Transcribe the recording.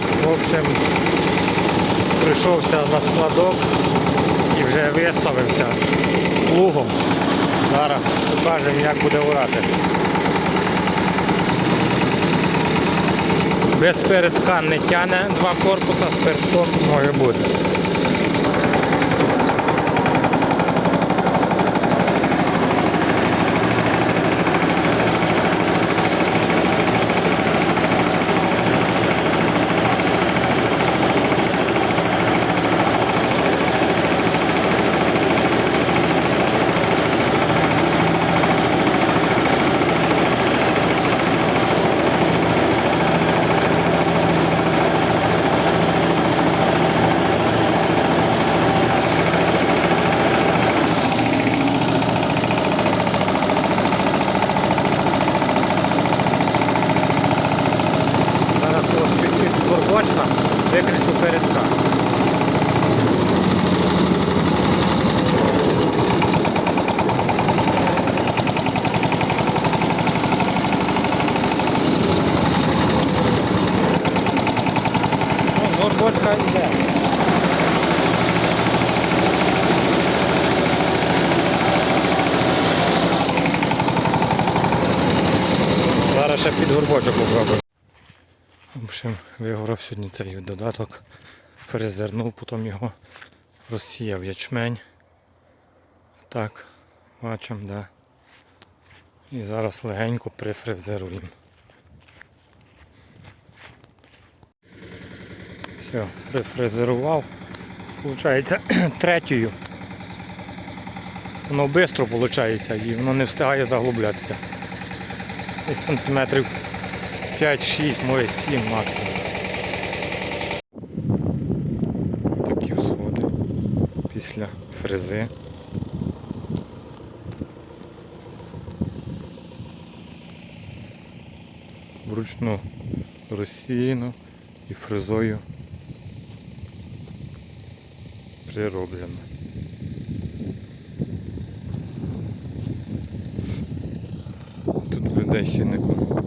Так, в общем, прийшовся на складок і вже виставився плугом. Зараз покажемо, як буде урати. Без передка не тяне два корпуса, з передком може бути. Зараз от горбочка виключу передка. Ну, горбочка йде. Зараз ще під горбочок попробую. В общем, вигорав сьогодні цей додаток, перезернув, потім його розсіяв ячмень. Так, бачимо, да. І зараз легенько прифрезеруємо. Все, прифрезерував. Получається третьою. Воно швидко виходить і воно не встигає заглублятися. Десь сантиметрів 5-6, може 7 максимум. Такі всходи після фрези. Вручну розсіяно і фрезою прироблено. Тут людей ще не, ко-